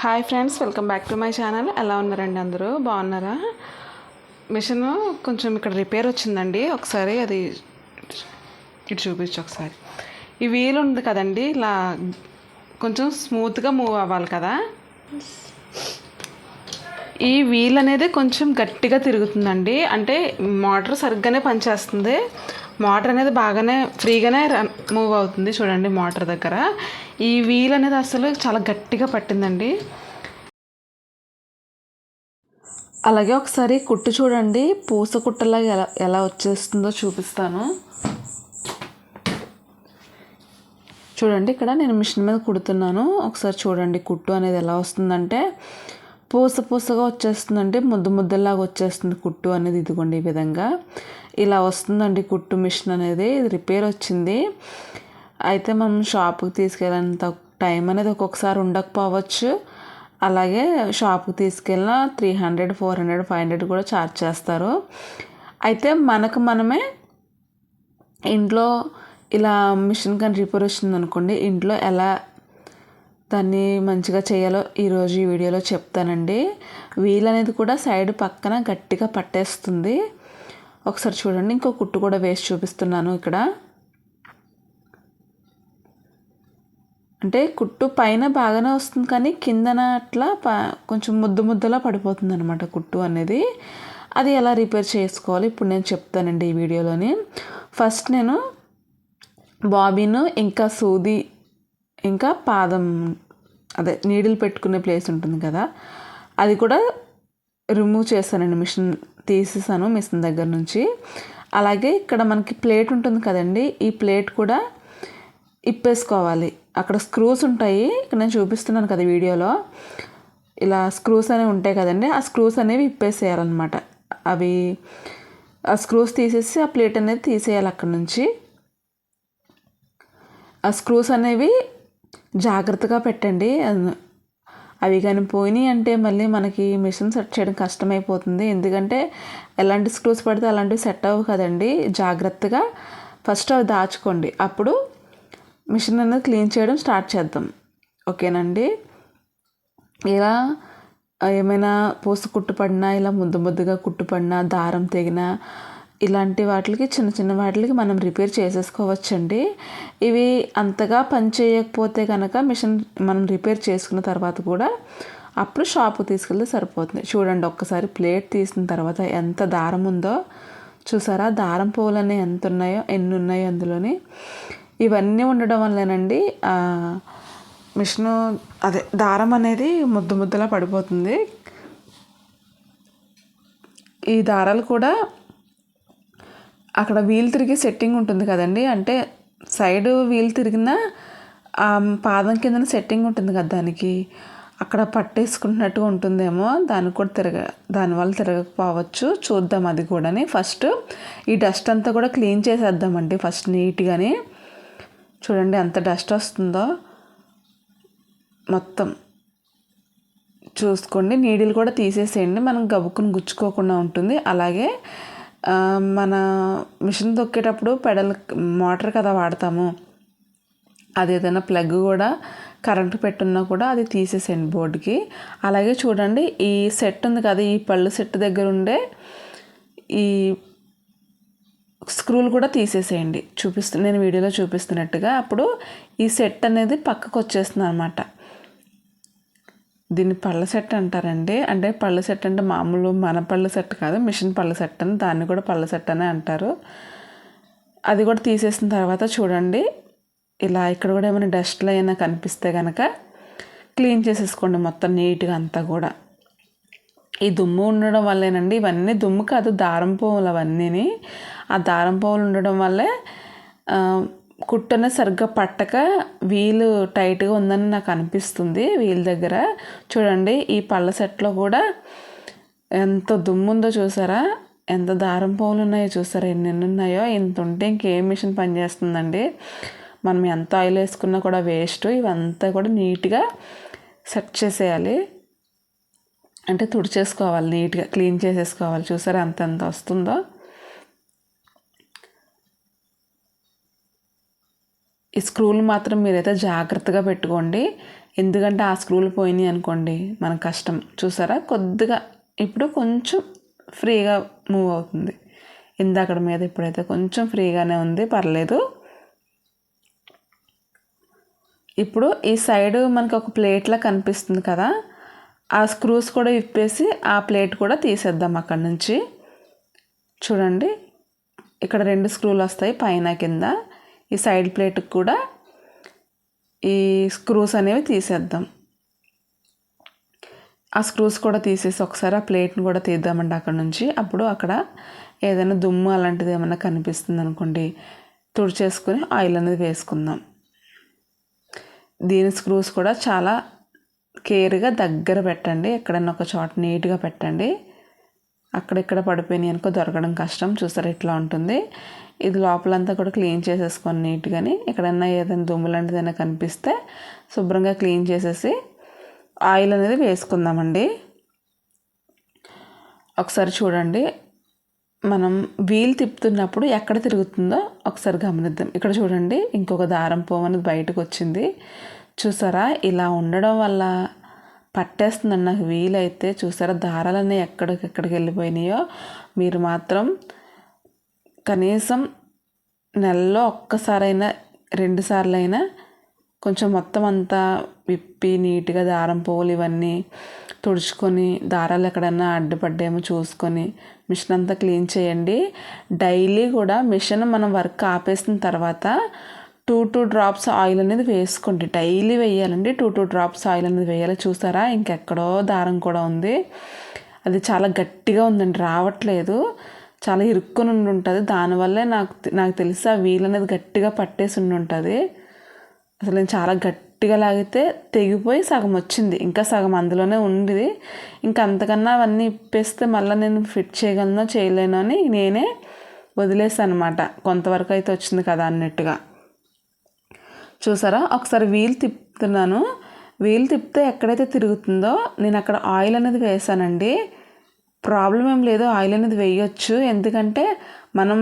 Hi friends welcome back to my channel ఎలా ఉన్నారండి అందరూ? బాగున్నారా? మిషన్ కొంచెం ఇక్కడ రిపేర్ వచ్చిందండి. ఒకసారి అది ఇటు చూపించు ఒకసారి. ఈ వీల్ ఉంది కదండి ఇలా కొంచెం స్మూత్గా మూవ్ అవ్వాలి కదా? ఈ వీల్ అనేది కొంచెం గట్టిగా తిరుగుతుందండి. అంటే మోటార్ సరిగ్గానే పనిచేస్తుంది. మోటార్ అనేది బాగానే ఫ్రీగానే రన్ మూవ్ అవుతుంది చూడండి మోటార్ దగ్గర. ఈ వీల్ అనేది అసలు చాలా గట్టిగా పట్టిందండి. అలాగే ఒకసారి కుట్టు చూడండి. పూస కుట్టలాగా ఎలా ఎలా వచ్చేస్తుందో చూపిస్తాను. చూడండి ఇక్కడ నేను మిషన్ మీద కుడుతున్నాను. ఒకసారి చూడండి కుట్టు అనేది ఎలా వస్తుందంటే పూస పూసగా వచ్చేస్తుందంటే ముద్దు ముద్దలాగా వచ్చేస్తుంది కుట్టు అనేది ఇదిగోండి ఈ విధంగా. ఇలా వస్తుందండి కుట్టు మిషన్ అనేది. ఇది రిపేర్ వచ్చింది. అయితే మనం షాప్కి తీసుకెళ్ళేంత టైం అనేది ఒక్కొక్కసారి ఉండకపోవచ్చు. అలాగే షాప్కి తీసుకెళ్ళిన three hundred four hundred five hundred కూడా ఛార్జ్ చేస్తారు. అయితే మనకు మనమే ఇంట్లో ఇలా మిషన్ కానీ రిపేర్ వచ్చింది అనుకోండి ఇంట్లో ఎలా దాన్ని మంచిగా చేయాలో ఈరోజు ఈ వీడియోలో చెప్తానండి. వీల్ అనేది కూడా సైడ్ పక్కన గట్టిగా పట్టేస్తుంది. ఒకసారి చూడండి. ఇంకో కుట్టు కూడా వేసి చూపిస్తున్నాను ఇక్కడ. అంటే కుట్టు పైన బాగానే వస్తుంది కానీ కిందన అట్లా కొంచెం ముద్దు ముద్దలా పడిపోతుంది అనమాట కుట్టు అనేది. అది ఎలా రిపేర్ చేసుకోవాలి? ఇప్పుడు నేను చెప్తానండి ఈ వీడియోలోని. ఫస్ట్ నేను బాబీను ఇంకా సూది ఇంకా పాదం అదే నీడిల్ పెట్టుకునే ప్లేస్ ఉంటుంది కదా అది కూడా రిమూవ్ చేశానండి మిషన్ తీసేసాను మిషన్ దగ్గర నుంచి. అలాగే ఇక్కడ మనకి ప్లేట్ ఉంటుంది కదండి ఈ ప్లేట్ కూడా ఇప్పేసుకోవాలి. అక్కడ స్క్రూస్ ఉంటాయి ఇక్కడ నేను చూపిస్తున్నాను కదా వీడియోలో. ఇలా స్క్రూస్ అనేవి ఉంటాయి కదండి ఆ స్క్రూస్ అనేవి ఇప్పేసేయాలన్నమాట. అవి ఆ స్క్రూస్ తీసేసి ఆ ప్లేట్ అనేది తీసేయాలి అక్కడ నుంచి. ఆ స్క్రూస్ అనేవి జాగ్రత్తగా పెట్టండి. అవి కానీ పోయినాయి అంటే మళ్ళీ మనకి మిషన్ సెట్ చేయడం కష్టమైపోతుంది. ఎందుకంటే ఎలాంటి స్క్రూస్ పడితే అలాంటివి సెట్ అవ్వు కదండి. జాగ్రత్తగా ఫస్ట్ అవి దాచుకోండి. అప్పుడు మిషన్ అనేది క్లీన్ చేయడం స్టార్ట్ చేద్దాం. ఓకేనండి? ఇలా ఏమైనా పూస కుట్టుపడినా ఇలా ముద్దు ముద్దుగా కుట్టుపడినా దారం తెగినా ఇలాంటి వాటికి చిన్న చిన్న వాటికి మనం రిపేర్ చేసేసుకోవచ్చండి. ఇవి అంతగా పని చేయకపోతే కనుక మిషన్ మనం రిపేర్ చేసుకున్న తర్వాత కూడా అప్పుడు షాపు తీసుకెళ్తే సరిపోతుంది. చూడండి ఒక్కసారి ప్లేట్ తీసిన తర్వాత ఎంత దారం ఉందో. చూసారా? దారం పువ్వులన్నీ ఎంత ఉన్నాయో ఎన్ని ఉన్నాయో అందులోని. ఇవన్నీ ఉండడం వల్లేనండి మిషను అదే దారం అనేది ముద్దు ముద్దలా పడిపోతుంది. ఈ దారాలు కూడా అక్కడ వీల్ తిరిగే సెట్టింగ్ ఉంటుంది కదండి. అంటే సైడ్ వీల్ తిరిగిన పాదం కింద సెట్టింగ్ ఉంటుంది కదా దానికి. అక్కడ పట్టేసుకుంటున్నట్టు ఉంటుందేమో దానికి కూడా తిరగ దానివల్ల తిరగకపోవచ్చు. చూద్దాం అది కూడాని. ఫస్ట్ ఈ డస్ట్ అంతా కూడా క్లీన్ చేసేద్దామండి ఫస్ట్ నీట్గాని. చూడండి ఎంత డస్ట్ వస్తుందో. మొత్తం. చూసుకోండి నీడిలు కూడా తీసేసేయండి. మనం గబుక్కుని గుచ్చుకోకుండా ఉంటుంది. అలాగే మన మిషన్ తొక్కేటప్పుడు పెడల్ మోటార్ కదా వాడతాము. అది ఏదైనా ప్లగ్ కూడా కరెంటు పెట్టున్నా కూడా అది తీసేసేయండి బోర్డుకి. అలాగే చూడండి ఈ సెట్ ఉంది కదా ఈ పళ్ళు సెట్ దగ్గర ఉండే ఈ స్క్రూలు కూడా తీసేసేయండి. చూపిస్తు నేను వీడియోలో చూపిస్తున్నట్టుగా. అప్పుడు ఈ సెట్ అనేది పక్కకు వచ్చేస్తుంది అనమాట దీన్ని పళ్ళ సెట్ అంటారండి. అంటే పళ్ళ సెట్ అంటే మామూలు మన పళ్ళ సెట్ కాదు మిషన్ పళ్ళ సెట్ అని దాన్ని కూడా పళ్ళ సెట్ అనే అంటారు. అది కూడా తీసేసిన తర్వాత చూడండి. ఇలా ఇక్కడ కూడా ఏమైనా డస్ట్లు అయినా కనిపిస్తే కనుక క్లీన్ చేసేసుకోండి మొత్తం నీట్గా అంతా కూడా. ఈ దుమ్ము ఉండడం వల్లేనండి ఇవన్నీ దుమ్ము కాదు దారం పువ్వులు అవన్నీని. ఆ దారం పువ్వులు ఉండడం వల్లే కుట్టనే సరిగ్గా పట్టక వీలు టైట్గా ఉందని నాకు అనిపిస్తుంది వీల్ దగ్గర. చూడండి ఈ పళ్ళ సెట్లో కూడా ఎంత దుమ్ము ఉందో చూసారా? ఎంత దారం పువ్వులు ఉన్నాయో చూసారా? ఎన్ని ఉన్నాయో ఇంత ఉంటే ఇంకేం మిషన్ పనిచేస్తుందండి? మనం ఎంత ఆయిల్ వేసుకున్నా కూడా వేస్ట్. ఇవంతా కూడా నీట్గా సెట్ చేసేయాలి. అంటే తుడిచేసుకోవాలి నీట్గా క్లీన్ చేసేసుకోవాలి. చూసారా అంత ఎంత వస్తుందో? ఈ స్క్రూలు మాత్రం మీరైతే జాగ్రత్తగా పెట్టుకోండి. ఎందుకంటే ఆ స్క్రూలు పోయినాయి అనుకోండి మన కష్టం. చూసారా? కొద్దిగా ఇప్పుడు కొంచెం ఫ్రీగా మూవ్ అవుతుంది. ఇందాకడ మీద ఇప్పుడైతే కొంచెం ఫ్రీగానే ఉంది పర్లేదు. ఇప్పుడు ఈ సైడ్ మనకు ఒక ప్లేట్లా కనిపిస్తుంది కదా ఆ స్క్రూస్ కూడా విప్పేసి ఆ ప్లేట్ కూడా తీసేద్దాం అక్కడ నుంచి. చూడండి ఇక్కడ రెండు స్క్రూలు వస్తాయి పైన కింద. ఈ సైడ్ ప్లేట్కి కూడా ఈ స్క్రూస్ అనేవి తీసేద్దాం. ఆ స్క్రూస్ కూడా తీసేసి ఒకసారి ఆ ప్లేట్ని కూడా తీద్దామండి అక్కడ నుంచి. అప్పుడు అక్కడ ఏదైనా దుమ్ము అలాంటిది ఏమైనా కనిపిస్తుంది అనుకోండి తుడిచేసుకొని ఆయిల్ అనేది వేసుకుందాం. దీని స్క్రూస్ కూడా చాలా కేర్గా దగ్గర పెట్టండి. ఎక్కడైనా ఒక చోట నీట్గా పెట్టండి. అక్కడిక్కడ పడిపోయినాయి అనుకో దొరకడం కష్టం. చూసారు ఇట్లా ఉంటుంది. ఇది లోపలంతా కూడా క్లీన్ చేసేసుకొని నీట్గాని ఎక్కడన్నా ఏదైనా దుమ్ము లాంటిదైనా కనిపిస్తే శుభ్రంగా క్లీన్ చేసేసి ఆయిల్ అనేది వేసుకుందామండి. ఒకసారి చూడండి. మనం వీల్ తిప్పుతున్నప్పుడు ఎక్కడ తిరుగుతుందో ఒకసారి గమనిద్దాం. ఇక్కడ చూడండి ఇంకొక దారం పోవనేది బయటకు వచ్చింది. చూసారా? ఇలా ఉండడం వల్ల పట్టేస్తుందండి నాకు వీలైతే. చూసారా? దారాలన్నీ ఎక్కడికెక్కడికి వెళ్ళిపోయినాయో. మీరు మాత్రం కనీసం నెలలో ఒక్కసారైనా రెండు అయినా కొంచెం మొత్తం అంతా విప్పి నీట్గా దారం పోలు ఇవన్నీ తుడుచుకొని దారాలు ఎక్కడన్నా అడ్డుపడ్డేమో చూసుకొని మిషన్ అంతా క్లీన్ చేయండి. డైలీ కూడా మిషన్ మనం వర్క్ ఆపేసిన తర్వాత టూ టూ డ్రాప్స్ ఆయిల్ అనేది వేసుకోండి. డైలీ వేయాలండి. టూ టూ డ్రాప్స్ ఆయిల్ అనేది వేయాలి. చూసారా? ఇంకెక్కడో దారం కూడా ఉంది. అది చాలా గట్టిగా ఉందండి. రావట్లేదు. చాలా ఇరుక్కుని ఉండి ఉంటుంది దానివల్లే నాకు నాకు తెలిసి ఆ వీల్ అనేది గట్టిగా పట్టేసి ఉండి ఉంటుంది అసలు నేను చాలా గట్టిగా లాగితే తెగిపోయి సగం వచ్చింది. ఇంకా సగం అందులోనే ఉంది. ఇంకా అంతకన్నా అవన్నీ ఇప్పేస్తే మళ్ళీ నేను ఫిట్ చేయగలనో చేయలేనో అని నేనే వదిలేసాను అనమాట కొంతవరకు అయితే వచ్చింది కదా అన్నట్టుగా. చూసారా? ఒకసారి వీల్ తిప్పుతున్నాను. వీల్ తిప్పితే ఎక్కడైతే తిరుగుతుందో నేను అక్కడ ఆయిల్ అనేది వేసానండి. ప్రాబ్లం ఏం లేదు ఆయిల్ అనేది వేయొచ్చు. ఎందుకంటే మనం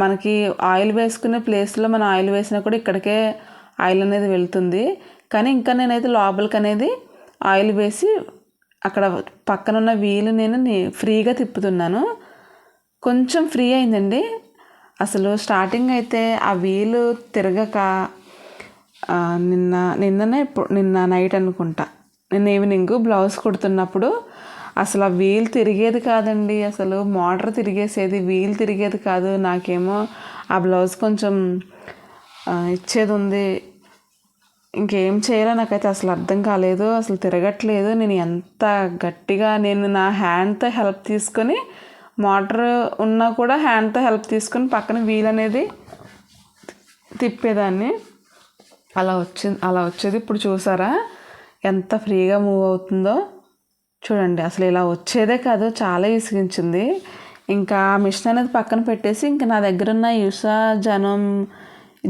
మనకి ఆయిల్ వేసుకునే ప్లేస్లో మనం ఆయిల్ వేసినా కూడా ఇక్కడికే ఆయిల్ అనేది వెళ్తుంది. కానీ ఇంకా నేనైతే లోపలికి అనేది ఆయిల్ వేసి అక్కడ పక్కన ఉన్న వీలు నేను ఫ్రీగా తిప్పుతున్నాను. కొంచెం ఫ్రీ అయిందండి. అసలు స్టార్టింగ్ అయితే ఆ వీలు తిరగక నిన్న నిన్ననే నిన్న నైట్ అనుకుంటా. నిన్న ఈవినింగ్ బ్లౌజ్ కుడుతున్నప్పుడు అసలు ఆ వీల్ తిరిగేది కాదండి. అసలు మోటార్ తిరిగేసేది వీల్ తిరిగేది కాదు. నాకేమో ఆ బ్లౌజ్ కొంచెం ఇచ్చేది ఉంది ఇంకేం చేయాలో నాకైతే అసలు అర్థం కాలేదు. అసలు తిరగట్లేదు. నేను ఎంత గట్టిగా నేను నా హ్యాండ్తో హెల్ప్ తీసుకొని మోటార్ ఉన్నా కూడా హ్యాండ్తో హెల్ప్ తీసుకొని పక్కన వీల్ అనేది తిప్పేదాన్ని. అలా వచ్చింది అలా వచ్చేది. ఇప్పుడు చూసారా? ఎంత ఫ్రీగా మూవ్ అవుతుందో. చూడండి అసలు ఇలా వచ్చేదే కాదు చాలా ఇసిగించింది ఇంకా మిషన్ అనేది పక్కన పెట్టేసి ఇంకా నా దగ్గర ఉన్న యూసా జనం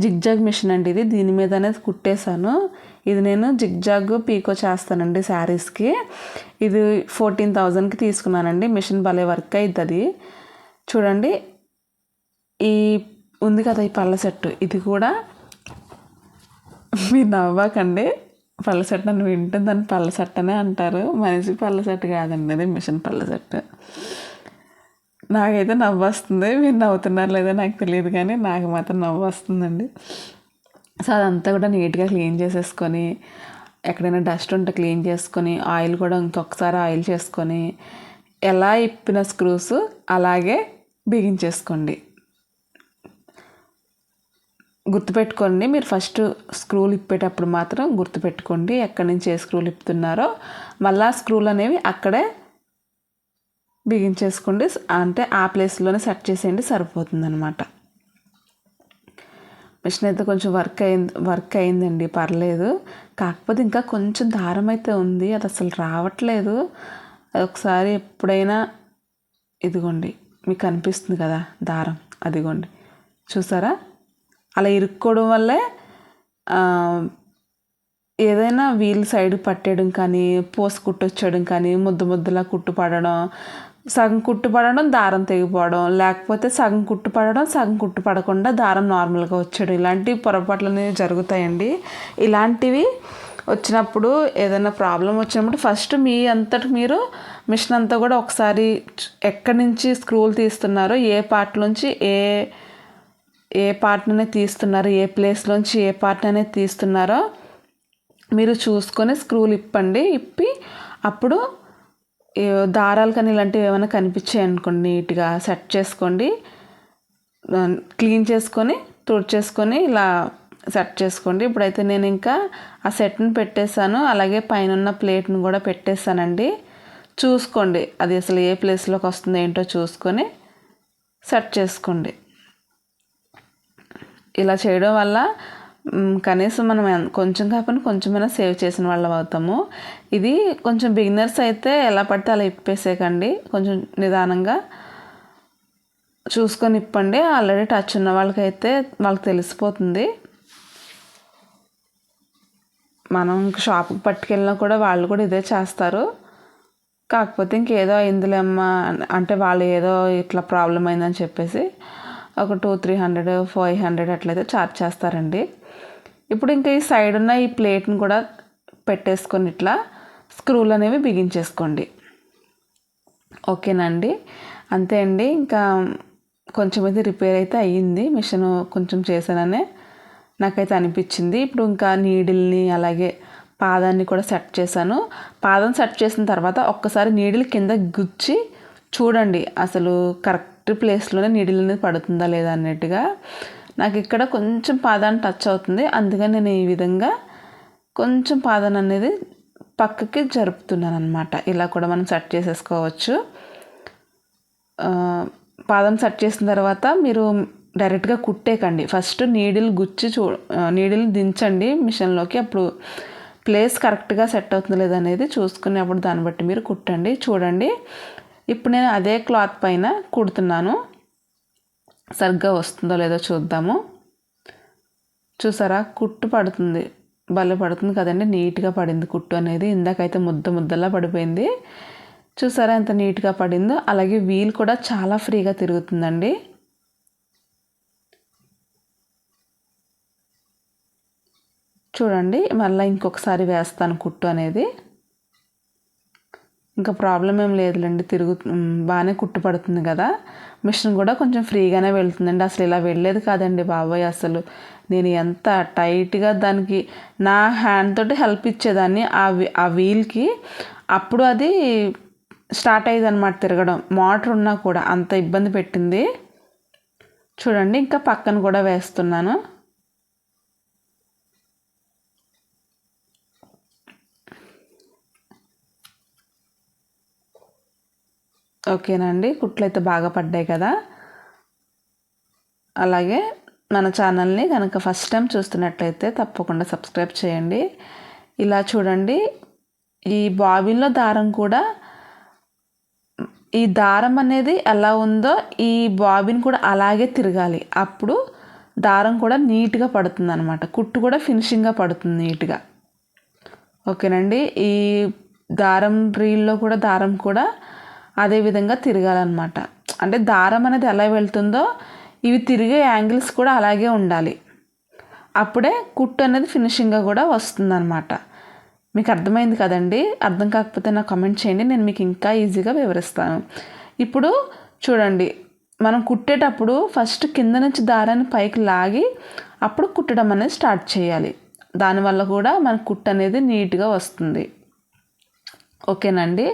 జిగ్జాగ్ మిషన్ అండి ఇది. దీని మీద అనేది కుట్టేశాను. ఇది నేను జిగ్జాగ్ పీకో చేస్తానండి శారీస్కి. ఇది ఫోర్టీన్ థౌజండ్కి తీసుకున్నానండి. మిషన్ భలే వర్క్ అవుతుంది అది చూడండి ఈ ఉంది కదా ఈ పళ్ళ సెట్టు. ఇది కూడా మీరు నవ్వకండి. పళ్ళ అని వింటే దాన్ని పళ్ళ అనే అంటారు. మనిషి పళ్ళ కాదండి అది మిషన్ పళ్ళ నాకైతే నవ్వు వస్తుంది మీరు నవ్వుతున్నారు లేదో నాకు తెలియదు కానీ నాకు మాత్రం నవ్వు వస్తుందండి సో అదంతా కూడా నీట్గా క్లీన్ చేసేసుకొని ఎక్కడైనా డస్ట్ ఉంటే క్లీన్ చేసుకొని ఆయిల్ కూడా ఇంకొకసారి ఆయిల్ చేసుకొని ఎలా ఇప్పిన స్క్రూస్ అలాగే బిగించేసుకోండి. గుర్తుపెట్టుకోండి మీరు ఫస్ట్ స్క్రూలు ఇప్పేటప్పుడు మాత్రం గుర్తుపెట్టుకోండి ఎక్కడి నుంచి ఏ స్క్రూలు ఇప్పుతున్నారో. మళ్ళీ స్క్రూలు అనేవి అక్కడే బిగించేసుకోండి అంటే ఆ ప్లేస్లోనే సెట్ చేసేయండి సరిపోతుంది అనమాట మిషన్ అయితే కొంచెం వర్క్ అయింది వర్క్ అయిందండి పర్లేదు. కాకపోతే ఇంకా కొంచెం దారం అయితే ఉంది అది అసలు రావట్లేదు. అది ఒకసారి ఎప్పుడైనా ఇదిగోండి మీకు కనిపిస్తుంది కదా దారం అదిగోండి. చూసారా? అలా ఇరుక్కోవడం వల్లే ఏదైనా వీల్ సైడ్ పట్టేయడం కానీ పోస్ కుట్టొచ్చడం కానీ ముద్ద ముద్దలా కుట్టు పడడం సగం కుట్టు పడడం దారం తెగిపోవడం లేకపోతే సగం కుట్టు పడడం సగం కుట్టు పడకుండా దారం నార్మల్గా వచ్చాడు ఇలాంటి పొరపాట్లు అనేవి జరుగుతాయండి. ఇలాంటివి వచ్చినప్పుడు ఏదైనా ప్రాబ్లం వచ్చినప్పుడు ఫస్ట్ మీ అంతటి మీరు మిషన్ అంతా కూడా ఒకసారి ఎక్కడి నుంచి స్క్రూలు తీస్తున్నారో ఏ పార్ట్ నుంచి ఏ ఏ పార్ట్నే తీస్తున్నారో ఏ ప్లేస్లోంచి ఏ పార్ట్ అనేది తీస్తున్నారో మీరు చూసుకొని స్క్రూలు ఇప్పండి. ఇప్పి అప్పుడు ఏ దారాలు కానీ ఇలాంటివి ఏమైనా కనిపించాయి అనుకోండి నీట్గా సెట్ చేసుకోండి. క్లీన్ చేసుకొని తుడిచేసుకొని ఇలా సెట్ చేసుకోండి. ఇప్పుడైతే నేను ఇంకా ఆ సెట్ని పెట్టేశాను. అలాగే పైన ఉన్న ప్లేట్ని కూడా పెట్టేశానండి. చూసుకోండి అది అసలు ఏ ప్లేస్లోకి వస్తుందో ఏంటో చూసుకొని సెట్ చేసుకోండి. ఇలా చేయడం వల్ల కనీసం మనం కొంచెం కాకుండా కొంచెమైనా సేవ్ చేసిన వాళ్ళం అవుతాము. ఇది కొంచెం బిగినర్స్ అయితే ఎలా పడితే అలా ఇప్పేసేకండి కొంచెం నిదానంగా చూసుకొని ఇప్పండి. ఆల్రెడీ టచ్ ఉన్న వాళ్ళకైతే వాళ్ళకి తెలిసిపోతుంది. మనం షాప్కి పట్టుకెళ్ళినా కూడా వాళ్ళు కూడా ఇదే చేస్తారు. కాకపోతే ఇంకేదో అయిందిలేమ్మా అంటే వాళ్ళు ఏదో ఇట్లా ప్రాబ్లం అయిందని చెప్పేసి ఒక two three hundred five hundred అట్లయితే ఛార్జ్ చేస్తారండి. ఇప్పుడు ఇంకా ఈ సైడ్ ఉన్న ఈ ప్లేట్ని కూడా పెట్టేసుకొని ఇట్లా స్క్రూలు అనేవి బిగించేసుకోండి. ఓకేనండి? అంతే అండి. ఇంకా కొంచెం అయితే రిపేర్ అయితే అయ్యింది. మిషన్ కొంచెం చేశాననే నాకైతే అనిపించింది. ఇప్పుడు ఇంకా నీడిల్ని అలాగే పాదాన్ని కూడా సెట్ చేశాను. పాదం సెట్ చేసిన తర్వాత ఒక్కసారి నీడిల్ కింద గుచ్చి చూడండి అసలు కరెక్ట్ ప్లేస్లోనే నీడిల్ అనేది పడుతుందా లేదా అన్నట్టుగా నాకు ఇక్కడ కొంచెం పాదాన్ని టచ్ అవుతుంది. అందుకని నేను ఈ విధంగా కొంచెం పాదాన్ని అనేది పక్కకి జరుపుతున్నాను అనమాట ఇలా కూడా మనం సెట్ చేసేసుకోవచ్చు. పాదం సెట్ చేసిన తర్వాత మీరు డైరెక్ట్గా కుట్టేకండి ఫస్ట్ నీడిల్ గుచ్చి చూ నీడిల్ దించండి మిషన్లోకి. అప్పుడు ప్లేస్ కరెక్ట్గా సెట్ అవుతుందో లేదనేది అనేది చూసుకుని అప్పుడు దాన్ని బట్టి మీరు కుట్టండి. చూడండి. ఇప్పుడు నేను అదే క్లాత్ పైన కుడుతున్నాను. సరిగ్గా వస్తుందో లేదో చూద్దాము. చూసారా? కుట్టు పడుతుంది. భలే పడుతుంది కదండి. నీట్గా పడింది కుట్టు అనేది. ఇందాకైతే ముద్ద ముద్దలా పడిపోయింది. చూసారా ఎంత నీట్గా పడిందో? అలాగే వీల్ కూడా చాలా ఫ్రీగా తిరుగుతుందండి. చూడండి. మళ్ళీ ఇంకొకసారి వేస్తాను కుట్టు అనేది. ఇంకా ప్రాబ్లం ఏం లేదులేండి తిరుగు బాగానే కుట్టు పడుతుంది కదా. మిషన్ కూడా కొంచెం ఫ్రీగానే వెళ్తుందండి. అసలు ఇలా వెళ్ళేది కాదండి బాబాయ్ అసలు. నేను ఎంత టైట్గా దానికి నా హ్యాండ్ తోటి హెల్ప్ ఇచ్చేదాన్ని. ఆ వీ- ఆ వీల్కి అప్పుడు అది స్టార్ట్ అయ్యేది అనమాట తిరగడం. మోటార్ ఉన్నా కూడా అంత ఇబ్బంది పెట్టింది. చూడండి ఇంకా పక్కన కూడా వేస్తున్నాను. ఓకేనండి కుట్లు అయితే బాగా పడ్డాయి కదా. అలాగే మన ఛానల్ని కనుక ఫస్ట్ టైం చూస్తున్నట్లయితే తప్పకుండా సబ్స్క్రైబ్ చేయండి. ఇలా చూడండి ఈ బాబిన్లో దారం కూడా ఈ దారం అనేది ఎలా ఉందో ఈ బాబిన్ కూడా అలాగే తిరగాలి. అప్పుడు దారం కూడా నీట్గా పడుతుంది అనమాట కుట్టు కూడా ఫినిషింగ్గా పడుతుంది నీట్గా. ఓకేనండి ఈ దారం రీల్లో కూడా దారం కూడా అదే విధంగా తిరగాలన్నమాట. అంటే దారం అనేది ఎలా వెళ్తుందో ఇవి తిరిగే యాంగిల్స్ కూడా అలాగే ఉండాలి. అప్పుడే కుట్టు అనేది ఫినిషింగ్గా కూడా వస్తుందన్నమాట. మీకు అర్థమైంది కదండి? అర్థం కాకపోతే నాకు కమెంట్ చేయండి నేను మీకు ఇంకా ఈజీగా వివరిస్తాను. ఇప్పుడు చూడండి మనం కుట్టేటప్పుడు ఫస్ట్ కింద నుంచి దారాన్ని పైకి లాగి అప్పుడు కుట్టడం అనేది స్టార్ట్ చేయాలి. దానివల్ల కూడా మన కుట్టు అనేది నీట్గా వస్తుంది. ఓకేనండి?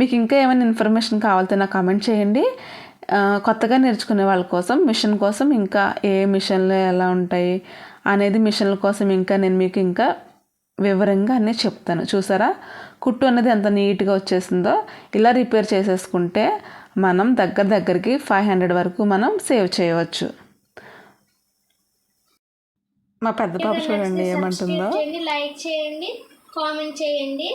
మీకు ఇంకా ఏమైనా ఇన్ఫర్మేషన్ కావాలితే నాకు కామెంట్ చేయండి. కొత్తగా నేర్చుకునే వాళ్ళ కోసం మిషన్ కోసం ఇంకా ఏ మిషన్లు ఎలా ఉంటాయి అనేది మిషన్ల కోసం ఇంకా నేను మీకు ఇంకా వివరంగా అన్నీ చెప్తాను. చూసారా? కుట్టు అనేది ఎంత నీట్గా వచ్చేసిందో ఇలా రిపేర్ చేసేసుకుంటే మనం దగ్గర దగ్గరికి ఫైవ్ హండ్రెడ్ వరకు మనం సేవ్ చేయవచ్చు. మా పెద్ద పాప చూడండి ఏమంటుందో. లైక్ చేయండి కామెంట్ చేయండి.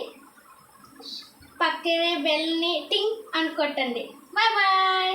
పక్కనే బెల్ని టింగ్ అని కొట్టండి బాయ్ బాయ్